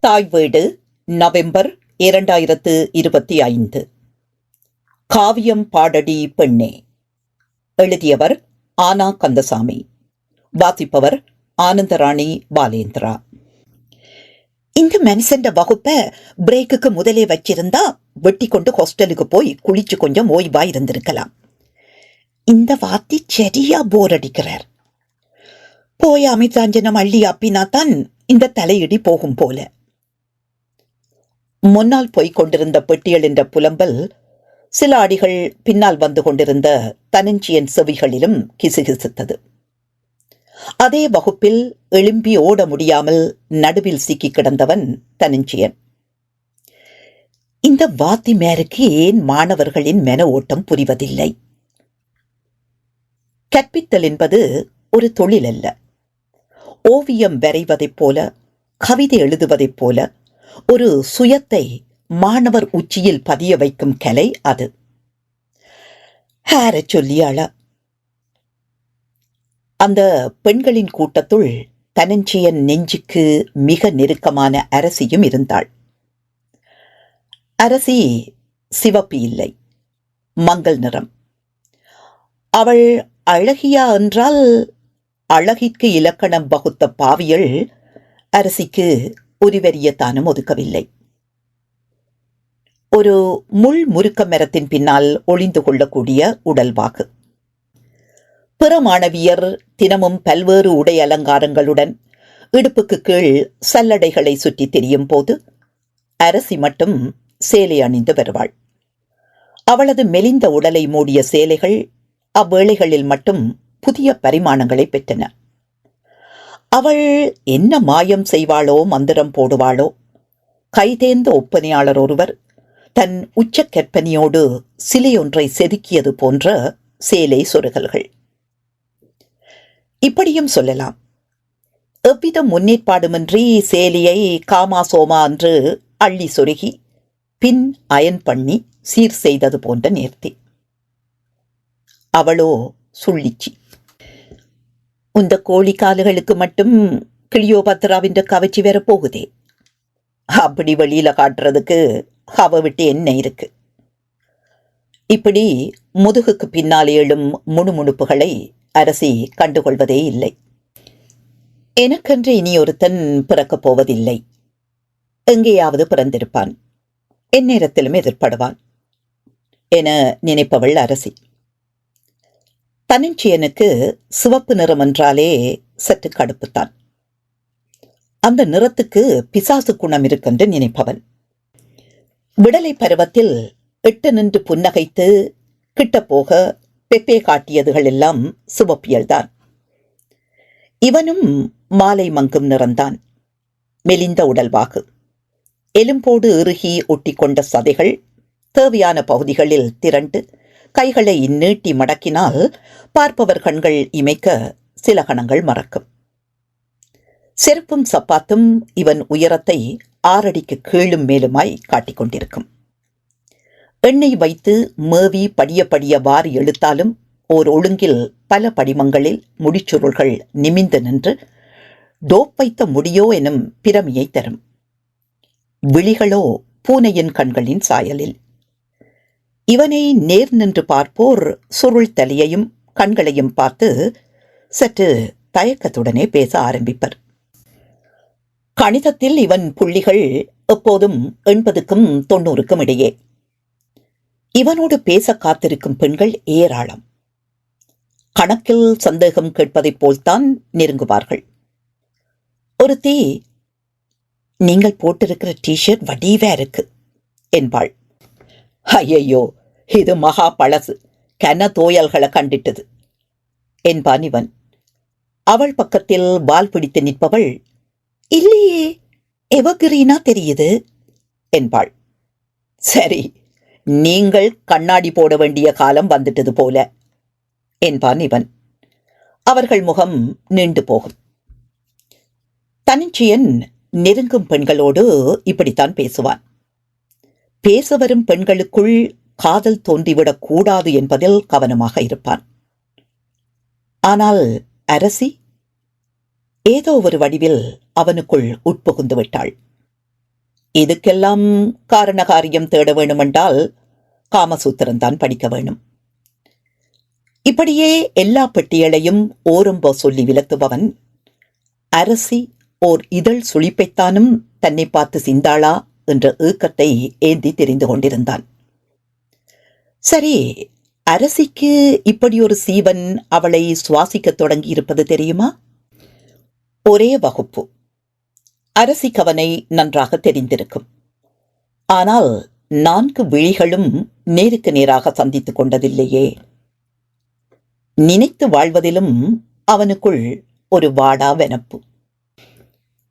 தாய் வீடு நவம்பர் இரண்டாயிரத்து இருபத்தி ஐந்து. காவியம் பாடடி பெண்ணே. எழுதியவர் ஆனா கந்தசாமி. வாசிப்பவர் ஆனந்தராணி பாலேந்திரா. இந்த மனுஷன் வகுப்ப பிரேக்குக்கு முதலே வச்சிருந்தா வெட்டி கொண்டு ஹாஸ்டலுக்கு போய் குளிச்சு கொஞ்சம் ஓய்வா இருந்திருக்கலாம். இந்த வாத்தி சரியா போர் அடிக்கிறார். போய் அமிதாஞ்சனம் அள்ளி அப்பினா தான் இந்த தலையிடி போகும் போல. முன்னால் போய்க் கொண்டிருந்த பெட்டியல் என்ற புலம்பல் சில அடிகள் பின்னால் வந்து கொண்டிருந்த தனஞ்சியன் செவிகளிலும் கிசுகிசுத்தது. அதே வகுப்பில் எழும்பி ஓட முடியாமல் நடுவில் சிக்கி கிடந்தவன் தனஞ்சியன். இந்த வாத்தி மேருக்கு ஏன் மாணவர்களின் மென ஓட்டம் புரிவதில்லை? கற்பித்தல் என்பது ஒரு தொழில் அல்ல. ஓவியம் வரைவதைப் போல கவிதை எழுதுவதைப் போல ஒரு சுயத்தை மாணவர் உச்சியில் பதிய வைக்கும் கலை அது. ஹார சொல்லியாளா அந்த பெண்களின் கூட்டத்துள் தனஞ்சியன் நெஞ்சுக்கு மிக நெருக்கமான அரசியும் இருந்தாள். அரசி சிவப்பு இல்லை மங்கள் நிறம். அவள் அழகியா என்றால் அழகிற்கு இலக்கணம் வகுத்த பாவியல் அரசிக்கு உரிவரியத்தானும் ஒதுக்கவில்லை. ஒரு முள் முறுக்க மரத்தின் பின்னால் ஒளிந்து கொள்ளக்கூடிய உடல்வாகு பிற மாணவியர் தினமும் பல்வேறு உடை அலங்காரங்களுடன் இடுப்புக்கு கீழ் சல்லடைகளை சுற்றி திரியும் போது அரசி மட்டும் சேலை அணிந்து வருவாள். அவளது மெலிந்த உடலை மூடிய சேலைகள் அவ்வேளைகளில் மட்டும் புதிய பரிமாணங்களை பெற்றன. அவள் என்ன மாயம் செய்வாளோ மந்திரம் போடுவாளோ? கைதேர்ந்த ஒப்பனையாளர் ஒருவர் தன் உச்ச கற்பனையோடு சிலையொன்றை செதுக்கியது போன்ற சேலை சொருகல்கள். இப்படியும் சொல்லலாம். எவ்வித முன்னேற்பாடுமின்றி சேலையை காமா சோமா என்று அள்ளி சொருகி பின் அயன் பண்ணி சீர் செய்தது போன்ற நேர்த்தி. அவளோ சுள்ளிச்சி. உந்த கோழி காலுகளுக்கு மட்டும் கிளியோபத்ராவின் கவச்சி வேற போகுதே. அப்படி வெளியில காட்டுறதுக்கு அவ விட்டு என்ன இருக்கு? இப்படி முதுகுக்கு பின்னால் எழும் முணுமுணுப்புகளை அரசி கண்டுகொள்வதே இல்லை. எனக்கென்று இனி ஒருத்தன் பிறக்கப் போவதில்லை. எங்கேயாவது பிறந்திருப்பான். எந்நேரத்திலும் எதிர்படுவான். என நினைப்பவள் அரசி. தனிச்சியனுக்கு சிவப்பு நிறம் என்றாலே சற்று கடுப்புத்தான். அந்த நிறத்துக்கு பிசாசு குணம் இருக்கென்று நினைப்பவன் விடலை பருவத்தில் எட்டு நின்று புன்னகைத்து கிட்ட போக பெப்பே காட்டியதுகள் எல்லாம் சிவப்பியல்தான். இவனும் மாலை மங்கும் நிறந்தான். மெலிந்த உடல்வாகு. எலும்போடு இறுகி ஒட்டி கொண்ட சதைகள் தேவையான பகுதிகளில் திரண்டு கைகளை நீட்டி மடக்கினால் பார்ப்பவர் கண்கள் இமைக்க சில கணங்கள் மறக்கும். செருப்பும் சப்பாத்தும் இவன் உயரத்தை ஆறடிக்கு கீழும் மேலுமாய் காட்டிக்கொண்டிருக்கும் எண்ணெய் வைத்து மேவி படிய படிய வாரி எழுத்தாலும் ஓர் ஒழுங்கில் பல படிமங்களில் முடிச்சுருள்கள் நிமிந்து நின்று டோப் வைத்த முடியோ எனும் பிரமியை தரும். விழிகளோ பூனையின் கண்களின் சாயலில். இவனை நேர் நின்று பார்ப்போர் சுருள் தலையையும் கண்களையும் பார்த்து சற்று தயக்கத்துடனே பேச ஆரம்பிப்பர். கணிதத்தில் இவன் புள்ளிகள் எப்போதும் எண்பதுக்கும் தொண்ணூறுக்கும் இடையே. இவனோடு பேச காத்திருக்கும் பெண்கள் ஏராளம். கணக்கில் சந்தேகம் கேட்பதைப் போல்தான் நெருங்குவார்கள். ஒருத்தி நீங்கள் போட்டிருக்கிற டிஷர்ட் வடிவா இருக்கு என்பாள். ஐயையோ இது மகா பழசு. கன தோயல்களை கண்டிட்டது. என்பான் இவன். அவள் பக்கத்தில் வால் பிடித்து நிற்பவள் இல்லையே எவகிரீனா தெரியுது? என்பாள். சரி நீங்கள் கண்ணாடி போட வேண்டிய காலம் வந்துட்டது போல என்பான் இவன். அவர்கள் முகம் நீண்டு போகும். தனிச்சியன் நெருங்கும் பெண்களோடு இப்படித்தான் பேசுவான். பேச வரும் பெண்களுக்குள் காதல் தோன்றிவிடக் கூடாது என்பதில் கவனமாக இருப்பான். ஆனால் அரசி ஏதோ ஒரு வடிவில் அவனுக்குள் உட்புகுந்து விட்டாள். இதுக்கெல்லாம் காரணகாரியம் தேட வேணுமென்றால் காமசூத்திரம்தான் படிக்க வேணும். இப்படியே எல்லா பெட்டிகளையும் ஓரம்போ சொல்லி விலத்துபவன் அரசி ஓர் இதழ் சுழிப்பைத்தானும் தன்னை பார்த்து சிந்தாளா என்ற ஏக்கத்தை ஏந்தி தெரிந்து கொண்டிருந்தான். சரி அரசிக்கு இப்படி ஒரு சீவன் அவளை சுவாசிக்கத் தொடங்கி இருப்பது தெரியுமா? ஒரே வகுப்பு. அரசி கவனை நன்றாக தெரிந்திருக்கும். ஆனால் நான்கு விழிகளும் நேருக்கு நேராக சந்தித்துக் கொண்டதில்லையே. நினைத்து வாழ்வதிலும் அவனுக்குள் ஒரு வாடா வெனப்பு.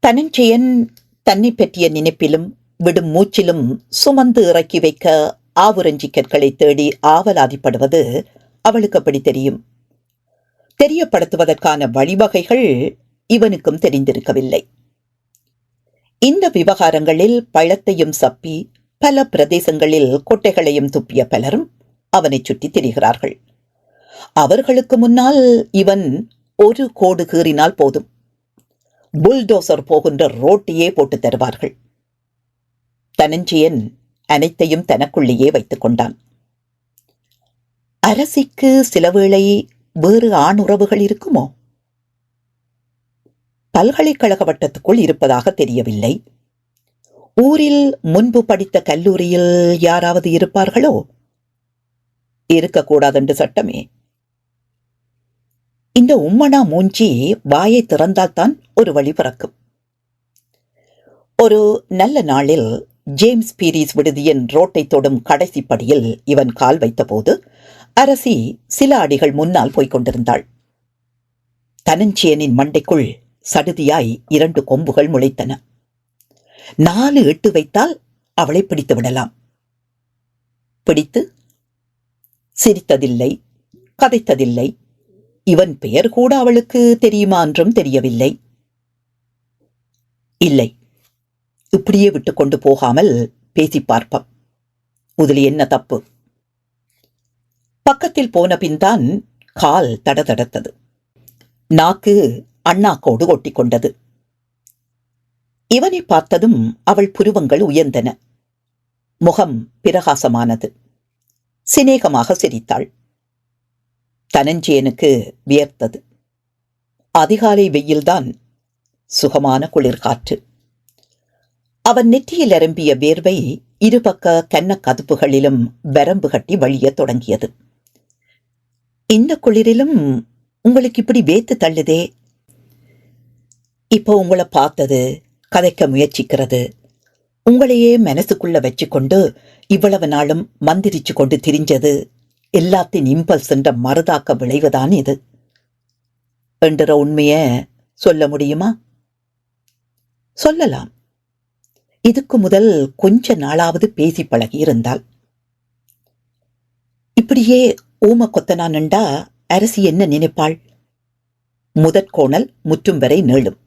தனஞ்செயன் தன்னை பற்றிய நினைப்பிலும் விடும் மூச்சிலும் சுமந்து இறக்கி வைக்க ஆவுரஞ்சி கற்களை தேடி ஆவலாதிப்படுவது அவளுக்கு அப்படி தெரியும். தெரியப்படுத்துவதற்கான வழிவகைகள் இவனுக்கும் தெரிந்திருக்கவில்லை. இந்த விவகாரங்களில் பழத்தையும் சப்பி பல பிரதேசங்களில் கொட்டைகளையும் துப்பிய பலரும் அவனைச் சுற்றி திரிகிறார்கள். அவர்களுக்கு முன்னால் இவன் ஒரு கோடு கீறினால் போதும். புல்டோசர் போகின்ற ரோட்டியே போட்டு தருவார்கள். தனஞ்சியன் அனைத்தையும் தனக்குள்ளேயே வைத்துக் கொண்டான் அரசிக்கு சிலவேளை வேறு ஆண் உறவுகள் இருக்குமோ? பல்கலைக்கழக வட்டத்துக்குள் இருப்பதாக தெரியவில்லை. ஊரில் முன்பு படித்த கல்லூரியில் யாராவது இருப்பார்களோ? இருக்கக்கூடாதென்று சட்டமே. இந்த உம்மனா மூஞ்சி வாயை திறந்தால்தான் ஒரு வழி பிறக்கும். ஒரு நல்ல நாளில் ஜேம்ஸ் பீரிஸ் விடுதியின் ரோட்டை தொடும் கடைசி படியில் இவன் கால் வைத்தபோது அரசி சில அடிகள் முன்னால் போய்க் கொண்டிருந்தாள். தனஞ்சியனின் மண்டைக்குள் சடுதியாய் இரண்டு கொம்புகள் முளைத்தன. நாலு எட்டு வைத்தால் அவளை பிடித்து விடலாம். பிடித்து சிரித்ததில்லை கதைத்ததில்லை. இவன் பெயர் கூட அவளுக்கு தெரியுமா என்றும் தெரியவில்லை. இல்லை. இப்படியே விட்டுக்கொண்டு போகாமல் பேசி பார்ப்பம் இதில் என்ன தப்பு? பக்கத்தில் போன பின்தான் கால் தடதடத்தது. நாக்கு அண்ணாக்கோடு ஒட்டிக்கொண்டது. இவனை பார்த்ததும் அவள் புருவங்கள் உயர்ந்தன. முகம் பிரகாசமானது. சிநேகமாக சிரித்தாள். தனஞ்சயனுக்கு வியர்த்தது. அதிகாலை வெயில்தான். சுகமான குளிர்காற்று. அவன் நெற்றியில் அரும்பிய வேர்வை இருபக்க கன்ன கதுப்புகளிலும் வரம்பு கட்டி வழியத் தொடங்கியது. இந்த குளிரிலும் உங்களுக்கு இப்படி வேத்து தள்ளுதே? இப்போ உங்களை பார்த்தது கதைக்க முயற்சிக்கிறது. உங்களையே மனசுக்குள்ள வச்சுக்கொண்டு இவ்வளவு நாளும் மந்திரிச்சு கொண்டு திரிஞ்சது எல்லாத்தின் இம்பல்ஸ் என்ற மறுதாக்க விளைவுதான் இது. என்ற உண்மைய சொல்ல முடியுமா? சொல்லலாம். இதுக்கு முதல் கொஞ்ச நாளாவது பேசி பழகி இருந்தால் இப்படியே ஊம கொத்தனா நின்றா அரசி என்ன நினைப்பாள்? முதற்கோணல் முற்றும் வரை நீளும்.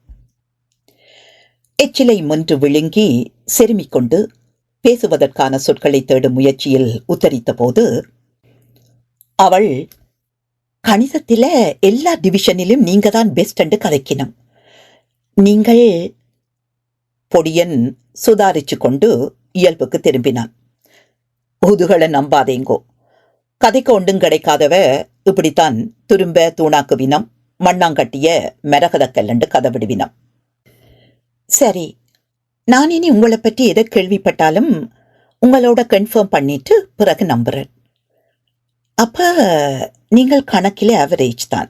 எச்சிலை முன்று விழுங்கி செருமிக் கொண்டு பேசுவதற்கான சொற்களை தேடும் முயற்சியில் உத்தரித்த போது அவள் கணிதத்தில எல்லா டிவிஷனிலும் நீங்க தான் பெஸ்ட் என்று கதைக்கினம். நீங்கள் பொடியன் சுதாரிச்சு கொண்டு இயல்புக்கு திரும்பினான். உதுகளை நம்பாதேங்கோ. கதைக்கு ஒன்றும் கிடைக்காதவ இப்படித்தான் துரும்ப தூணாக்குவினம் மண்ணாங்கட்டிய மெரகதக்கல்லண்டு கதவிடு வினம் சரி நான் இனி உங்களை பற்றி எதை கேள்விப்பட்டாலும் உங்களோட கன்ஃபார்ம் பண்ணிட்டு பிறகு நம்புறேன். அப்ப நீங்கள் கணக்கிலே ஆவரேஜ் தான்.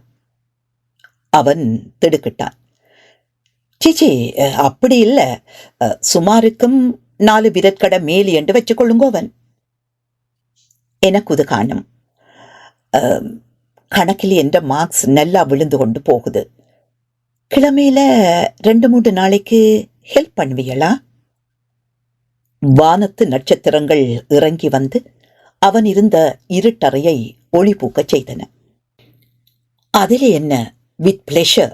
அவன் திடுக்கிட்டான். சீச்சி அப்படி இல்ல. சுமாருக்கும் நாலு விரற்கட மேலி என்று வச்சுக்கொள்ளுங்கோவன் எனக்கு இது காணும். கணக்கில் என்ற மார்க்ஸ் நல்லா விழுந்து கொண்டு போகுது. கிழமையில ரெண்டு மூன்று நாளைக்கு ஹெல்ப் பண்ணுவீங்களா? வானத்து நட்சத்திரங்கள் இறங்கி வந்து அவன் இருந்த இருட்டறையை ஒளிபூக்கச் செய்தன. அதில் என்ன? With pleasure.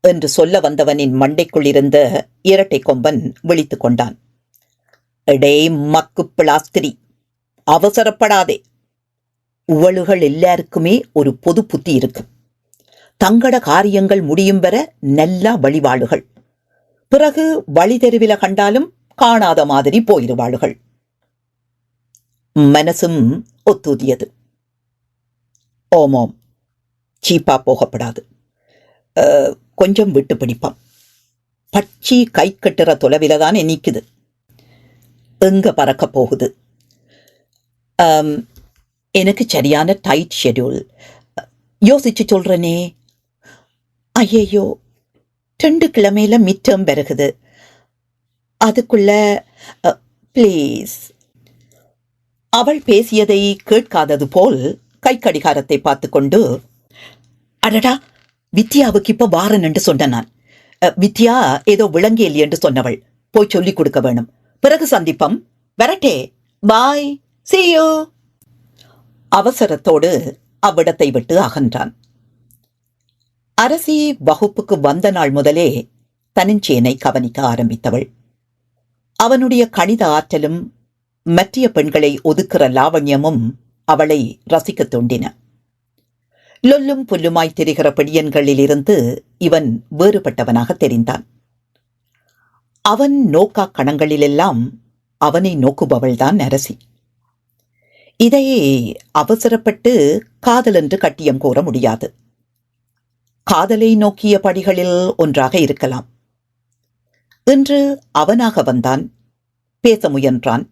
என்று சொல்ல வந்தவனின் மண்டைக்குள் இருந்த இரட்டை கொம்பன் விழித்துக் கொண்டான். எடே மக்கு பிளாஸ்திரி அவசரப்படாதே. உவளுகள் எல்லாருக்குமே ஒரு பொது புத்தி இருக்கு. தங்கட காரியங்கள் முடியும் வர நல்லா வழிவாளுகள் பிறகு வழி தெருவில கண்டாலும் காணாத மாதிரி போயிருவாளுகள். மனசும் ஒத்துதியது. ஓமோம் சீப்பா போகப்படாது. கொஞ்சம் விட்டு பிடிப்பான். பச்சி கை கட்டுற தொலைவில தானே நிற்குது எங்க பறக்க போகுது? எனக்கு சரியான டைட் ஷெட்யூல் யோசிச்சு சொல்றனே. ஐயையோ ரெண்டு கிழமையில மிட்டம் பெருகுது அதுக்குள்ள ப்ளீஸ் அவள் பேசியதை கேட்காதது போல் கை கடிகாரத்தை பார்த்துக்கொண்டு அடடா வித்யாவுக்கு இப்ப வாரன் என்று சொன்ன நான். வித்யா ஏதோ விளங்கியல் என்று சொன்னவள். போய் சொல்லிக் கொடுக்க வேணும். பிறகு சந்திப்பம். வரட்டே. பாய். See அவசரத்தோடு அவ்விடத்தை விட்டு அகன்றான். அரசி வகுப்புக்கு வந்த நாள் முதலே தனிஞ்சேனை கவனிக்க ஆரம்பித்தவள். அவனுடைய கணித ஆற்றலும் மற்றிய பெண்களை ஒதுக்கிற லாவண்யமும் அவளை ரசிக்கத் தூண்டின. லொல்லும் புல்லுமாய் தெரிகிற பிடியன்களிலிருந்து இவன் வேறுபட்டவனாக தெரிந்தான். அவன் நோக்கா கணங்களிலெல்லாம் அவனை நோக்குபவள்தான் அரசி இதையே அவசரப்பட்டு காதல் என்று கட்டியம் கூற முடியாது. காதலை நோக்கிய படிகளில் ஒன்றாக இருக்கலாம். இன்று அவனாக வந்தான் பேச முயன்றான்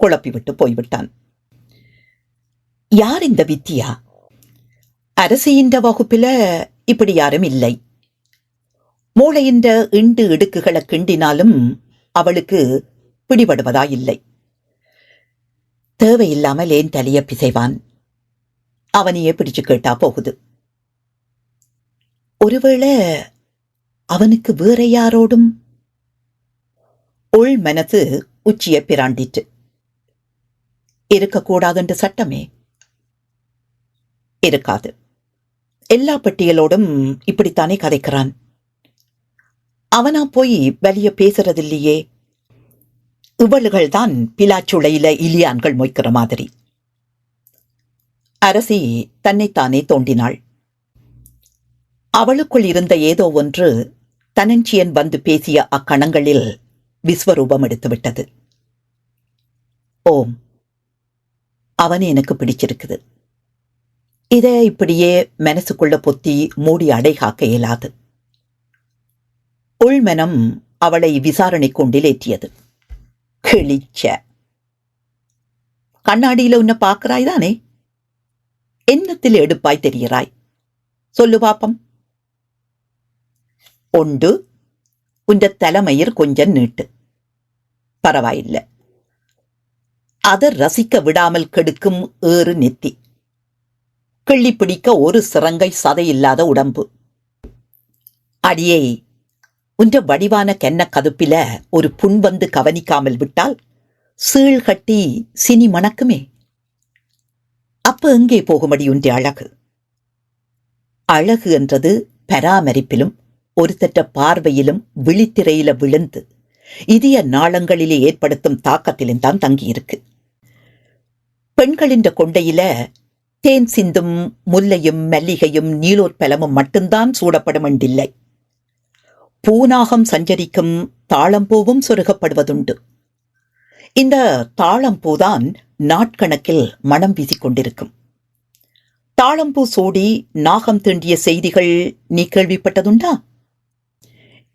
குழப்பிவிட்டு போய்விட்டான். யார் இந்த வித்தியா? அரசியின்ற வகுப்பில இப்படி யாரும் இல்லை. மூளையின்ற இண்டு இடுக்குகளை கிண்டினாலும் அவளுக்கு பிடிபடுவதாயில்லை தேவையில்லாமல் ஏன் தலைய பிசைவான்? அவனையே பிடிச்சு கேட்டா போகுது. ஒருவேளை அவனுக்கு வேற யாரோடும்? உள் மனசு உச்சியை பிராண்டிட்டு இருக்கக்கூடாதுன்ற சட்டமே இருக்காது. எல்லா பட்டியலோடும் இப்படித்தானே கதைக்கிறான். அவனா போய் வெளிய பேசுறதில்லையே. இவளுகள் தான் பிலாச்சுளையில இலியான்கள் மொய்க்கிற மாதிரி. அரசி தன்னைத்தானே தோண்டினாள். அவளுக்குள் இருந்த ஏதோ ஒன்று தனஞ்சியன் வந்து பேசிய அக்கணங்களில் விஸ்வரூபம் எடுத்துவிட்டது ஓம். அவனை எனக்கு பிடிச்சிருக்குது. இதை இப்படியே மனசுக்குள்ள பொத்தி மூடி அடைகாக்க இயலாது. உள்மனம் அவளை விசாரணை கொண்டில் ஏற்றியது. கிழிச்ச. கண்ணாடியில உன்னை பார்க்கிறாய் தானே? என்னத்தில் எடுப்பாய் தெரிகிறாய்? சொல்லு பாப்பம். ஒண்டு உண்ட தலைமயிர் கொஞ்சம் நீட்டு. பரவாயில்லை. அதை ரசிக்க விடாமல் கெடுக்கும் ஏறு நெத்தி. கிள்ளி பிடிக்க ஒரு சிறங்கை சதையில்லாத உடம்பு. அடியே உன்ற வடிவான கென்ன கதுப்பில ஒரு புண் வந்து கவனிக்காமல் விட்டால் சீழ் கட்டி சினி மணக்குமே. அப்ப எங்கே போகும்படி உன்ற அழகு? அழகு என்றது பராமரிப்பிலும் ஒருத்தற்ற பார்வையிலும் விழித்திரையில விழுந்து இதய நாளங்களிலே ஏற்படுத்தும் தாக்கத்திலும் தான் தங்கியிருக்கு. பெண்களின் கொண்டையில தேன் சிந்தும் முல்லையும் மல்லிகையும் நீலோற்பலமும் மட்டும்தான் சூடப்படும் என்றில்லை. பூனாகம் சஞ்சரிக்கும் தாளம்பூவும் சொருகப்படுவதுண்டு. இந்த தாளம்பூதான் நாட்கணக்கில் மனம் வீசிக்கொண்டிருக்கும். தாளம்பூ சூடி நாகம் தீண்டிய செய்திகள் நீ கேள்விப்பட்டதுண்டா?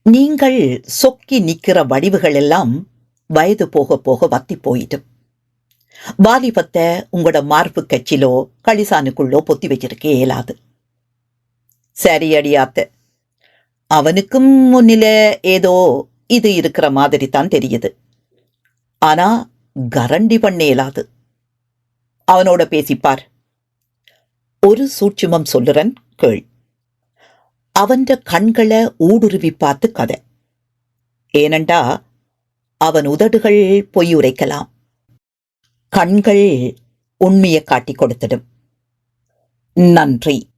நீங்கள் சொக்கி நிற்கிற வடிவுகள் எல்லாம் வயது போக போக வத்தி போயிடும். வாலிபத்தை உங்களோட மார்பு கச்சிலோ களிசானுக்குள்ளோ பொத்தி வச்சிருக்க இயலாது சரி அடியாத்த அவனுக்கும் முன்னில ஏதோ இது இருக்கிற மாதிரி தான் தெரியுது. ஆனா கரண்டி பண்ண இயலாது அவனோட பேசிப்பார். ஒரு சூட்சுமம் சொல்லுறன் கேள். அவன் கண்களை ஊடுருவி பார்த்து கதை. ஏனண்டா அவன் உதடுகள் பொய் உரைக்கலாம். கண்கள் உண்மையை காட்டிக் கொடுத்துடும். நன்றி.